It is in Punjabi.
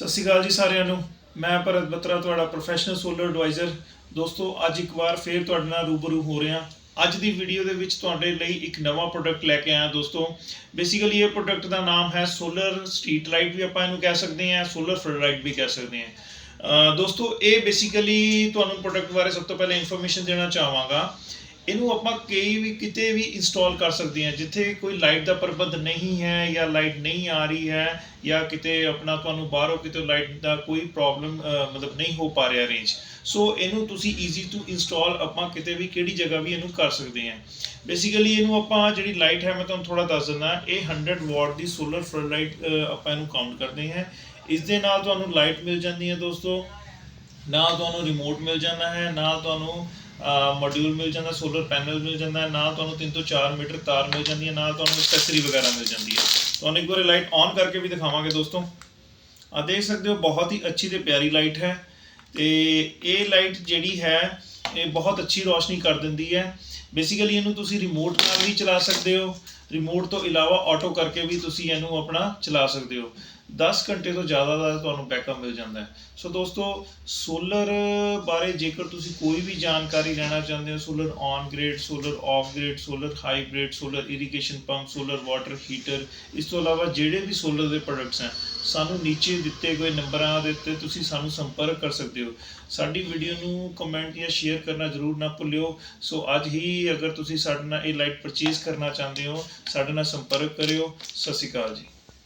ਸਤਿ ਸ਼੍ਰੀ ਅਕਾਲ ਜੀ ਸਾਰਿਆਂ ਨੂੰ। ਮੈਂ ਭਰਤ ਬਤਰਾ, ਤੁਹਾਡਾ ਪ੍ਰੋਫੈਸ਼ਨਲ ਸੋਲਰ ਐਡਵਾਈਜ਼ਰ ਦੋਸਤੋ, ਅੱਜ ਇੱਕ ਵਾਰ ਫੇਰ ਤੁਹਾਡੇ ਨਾਲ ਰੂਬਰੂ ਹੋ ਰਿਹਾ ਅੱਜ ਦੀ ਵੀਡੀਓ ਦੇ ਵਿੱਚ ਤੁਹਾਡੇ ਲਈ ਇੱਕ ਨਵਾਂ ਪ੍ਰੋਡਕਟ ਲੈ ਕੇ ਆਇਆ ਦੋਸਤੋ। ਬੇਸਿਕਲੀ ਇਹ ਪ੍ਰੋਡਕਟ ਦਾ ਨਾਮ ਹੈ ਸੋਲਰ ਸਟਰੀਟ ਲਾਈਟ ਵੀ ਆਪਾਂ ਇਹਨੂੰ ਕਹਿ ਸਕਦੇ ਹਾਂ ਸੋਲਰ ਫਲਡ ਵੀ ਕਹਿ ਸਕਦੇ ਹਾਂ। ਦੋਸਤੋ, ਇਹ ਬੇਸਿਕਲੀ ਤੁਹਾਨੂੰ ਪ੍ਰੋਡਕਟ ਬਾਰੇ ਸਭ ਤੋਂ ਪਹਿਲਾਂ ਇਨਫੋਰਮੇਸ਼ਨ ਦੇਣਾ ਚਾਹਾਂਗਾ। ਇਹਨੂੰ ਆਪਾਂ ਕਈ ਵੀ ਕਿਤੇ ਵੀ ਇੰਸਟਾਲ ਕਰ ਸਕਦੇ ਹਾਂ, ਜਿੱਥੇ ਕੋਈ ਲਾਈਟ ਦਾ ਪ੍ਰਬੰਧ ਨਹੀਂ ਹੈ ਜਾਂ ਲਾਈਟ ਨਹੀਂ ਆ ਰਹੀ ਹੈ ਜਾਂ ਕਿਤੇ ਆਪਣਾ ਤੁਹਾਨੂੰ ਬਾਹਰੋਂ ਕਿਤੇ ਲਾਈਟ ਦਾ ਕੋਈ ਪ੍ਰੋਬਲਮ ਮਤਲਬ ਨਹੀਂ ਹੋ ਪਾ ਰਿਹਾ ਰੇਂਜ ਸੋ ਇਹਨੂੰ ਤੁਸੀਂ ਈਜ਼ੀ ਟੂ ਇੰਸਟਾਲ ਆਪਾਂ ਕਿਤੇ ਵੀ ਕਿਹੜੀ ਜਗ੍ਹਾ ਵੀ ਇਹਨੂੰ ਕਰ ਸਕਦੇ ਹਾਂ। ਬੇਸਿਕਲੀ ਇਹਨੂੰ ਆਪਾਂ ਜਿਹੜੀ ਲਾਈਟ ਹੈ, ਮੈਂ ਤੁਹਾਨੂੰ ਥੋੜਾ ਦੱਸ ਦਿੰਦਾ, ਇਹ 100 ਵਾਟ ਦੀ ਸੋਲਰ ਫਲਡ ਲਾਈਟ ਆਪਾਂ ਇਹਨੂੰ ਕਾਊਂਟ ਕਰਦੇ ਹਾਂ। ਇਸ ਦੇ ਨਾਲ ਤੁਹਾਨੂੰ ਲਾਈਟ ਮਿਲ ਜਾਂਦੀ ਹੈ ਦੋਸਤੋ। ਨਾਲ ਤੁਹਾਨੂੰ ਰਿਮੋਟ ਮਿਲ ਜਾਂਦਾ ਹੈ ਨਾਲ ਤੁਹਾਨੂੰ ਮੋਡਿਊਲ ਮਿਲ ਜਾਂਦਾ ਸੋਲਰ ਪੈਨਲ ਮਿਲ ਜਾਂਦਾ ਹੈ ਨਾਲ ਤੁਹਾਨੂੰ 3 ਤੋਂ 4 ਮੀਟਰ ਤਾਰ ਮਿਲ ਜਾਂਦੀ ਹੈ ਨਾਲ ਤੁਹਾਨੂੰ ਐਕਸੈਸਰੀ ਵਗੈਰਾ ਮਿਲ ਜਾਂਦੀ ਹੈ। ਤੁਹਾਨੂੰ ਇੱਕ ਵਾਰ ਲਾਈਟ ਔਨ ਕਰਕੇ ਵੀ ਦਿਖਾਵਾਂਗੇ ਦੋਸਤੋ। ਆ ਦੇਖ ਸਕਦੇ ਹੋ, ਬਹੁਤ ਹੀ ਅੱਛੀ ਤੇ ਪਿਆਰੀ ਲਾਈਟ ਹੈ। ਤੇ ਇਹ ਲਾਈਟ ਜਿਹੜੀ ਹੈ, ਇਹ ਬਹੁਤ ਅੱਛੀ ਰੋਸ਼ਨੀ ਕਰ ਦਿੰਦੀ ਹੈ। ਬੇਸਿਕਲੀ ਇਹਨੂੰ ਤੁਸੀਂ ਰਿਮੋਟ ਨਾਲ ਵੀ ਚਲਾ ਸਕਦੇ ਹੋ। ਰਿਮੋਟ ਤੋਂ ਇਲਾਵਾ ਆਟੋ ਕਰਕੇ ਵੀ ਤੁਸੀਂ ਇਹਨੂੰ ਆਪਣਾ ਚਲਾ ਸਕਦੇ ਹੋ। 10 ਘੰਟੇ ਤੋਂ ਜ਼ਿਆਦਾ ਦਾ ਤੁਹਾਨੂੰ ਬੈਕਅਪ ਮਿਲ ਜਾਂਦਾ ਹੈ। ਸੋ ਦੋਸਤੋ ਸੋਲਰ ਬਾਰੇ ਜੇਕਰ ਤੁਸੀਂ ਕੋਈ ਵੀ ਜਾਣਕਾਰੀ ਲੈਣਾ ਚਾਹੁੰਦੇ ਹੋ solar on grid solar off grid solar hybrid solar irrigation pump solar water heater ਇਸ ਤੋਂ ਇਲਾਵਾ ਜਿਹੜੇ ਵੀ ਸੋਲਰ ਦੇ ਪ੍ਰੋਡਕਟਸ ਹਨ ਸਾਨੂੰ ਨੀਚੇ ਦਿੱਤੇ ਗਏ ਨੰਬਰਾਂ ਦੇ ਉੱਤੇ ਤੁਸੀਂ ਸਾਨੂੰ ਸੰਪਰਕ ਕਰ ਸਕਦੇ ਹੋ। ਸਾਡੀ ਵੀਡੀਓ ਨੂੰ ਕਮੈਂਟ ਜਾਂ ਸ਼ੇਅਰ ਕਰਨਾ ਜ਼ਰੂਰ ਨਾ ਭੁੱਲਿਓ। ਸੋ ਅੱਜ ਹੀ ਅਗਰ ਤੁਸੀਂ ਸਾਡੇ ਨਾਲ ਇਹ ਲਾਈਟ ਪਰਚੇਸ ਕਰਨਾ ਚਾਹੁੰਦੇ ਹੋ, ਸਾਡੇ ਨਾਲ ਸੰਪਰਕ ਕਰਿਓ। ਸਤਿ ਸ਼੍ਰੀ ਅਕਾਲ ਜੀ।